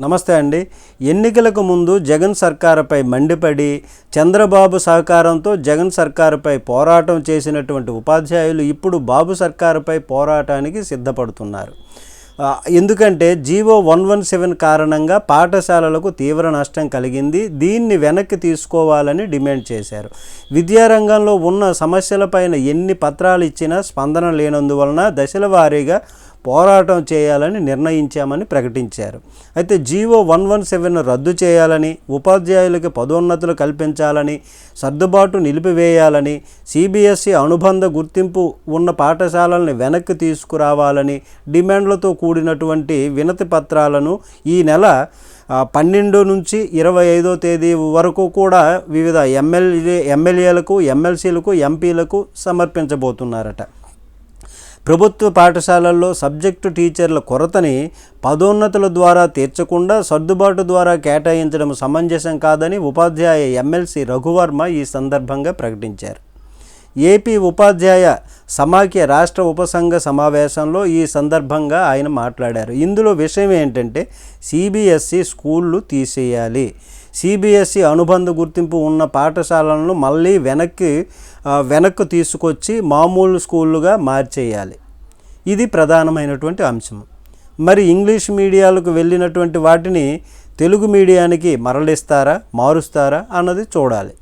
నమస్తే అండి. ఎన్నికలకు ముందు జగన్ సర్కారుపై మండిపడి చంద్రబాబు సహకారంతో జగన్ సర్కారుపై పోరాటం చేసినటువంటి ఉపాధ్యాయులు ఇప్పుడు బాబు సర్కారుపై పోరాటానికి సిద్ధపడుతున్నారు. ఎందుకంటే జీవో వన్ వన్ సెవెన్ కారణంగా పాఠశాలలకు తీవ్ర నష్టం కలిగింది. దీన్ని వెనక్కి తీసుకోవాలని డిమాండ్ చేశారు. విద్యారంగంలో ఉన్న సమస్యలపైన ఎన్ని పత్రాలు ఇచ్చినా స్పందన లేనందువలన దశల వారీగా పోరాటం చేయాలని నిర్ణయించామని ప్రకటించారు. అయితే జీవో వన్ వన్ సెవెన్ రద్దు చేయాలని ఉపాధ్యాయులకు పదోన్నతులు కల్పించాలని సర్దుబాటు నిలిపివేయాలని సిబిఎస్ఈ అనుబంధ గుర్తింపు ఉన్న పాఠశాలల్ని వెనక్కి తీసుకురావాలని డిమాండ్లతో కూడినటువంటి వినతి పత్రాలను ఈ నెల పన్నెండు నుంచి ఇరవై ఐదో తేదీ వరకు కూడా వివిధ ఎమ్మెల్యే ఎమ్మెల్యేలకు ఎమ్మెల్సీలకు ఎంపీలకు సమర్పించబోతున్నారట. ప్రభుత్వ పాఠశాలల్లో సబ్జెక్టు టీచర్ల కొరతని పదోన్నతుల ద్వారా తీర్చకుండా సర్దుబాటు ద్వారా కేటాయించడం సమంజసం కాదని ఉపాధ్యాయ ఎమ్మెల్సీ రఘువర్మ ఈ సందర్భంగా ప్రకటించారు. ఏపీ ఉపాధ్యాయ సమాఖ్య రాష్ట్ర ఉపసంఘ సమావేశంలో ఈ సందర్భంగా ఆయన మాట్లాడారు. ఇందులో విషయం ఏంటంటే సిబిఎస్ఈ స్కూళ్ళు తీసేయాలి. సిబిఎస్ఈ అనుబంధ గుర్తింపు ఉన్న పాఠశాలలను మళ్ళీ వెనక్కి వెనక్కు తీసుకొచ్చి మామూలు స్కూళ్ళుగా మార్చేయాలి. ఇది ప్రధానమైనటువంటి అంశం. మరి ఇంగ్లీష్ మీడియాలకు వెళ్ళినటువంటి వాటిని తెలుగు మీడియానికి మరలిస్తారా మారుస్తారా అన్నది చూడాలి.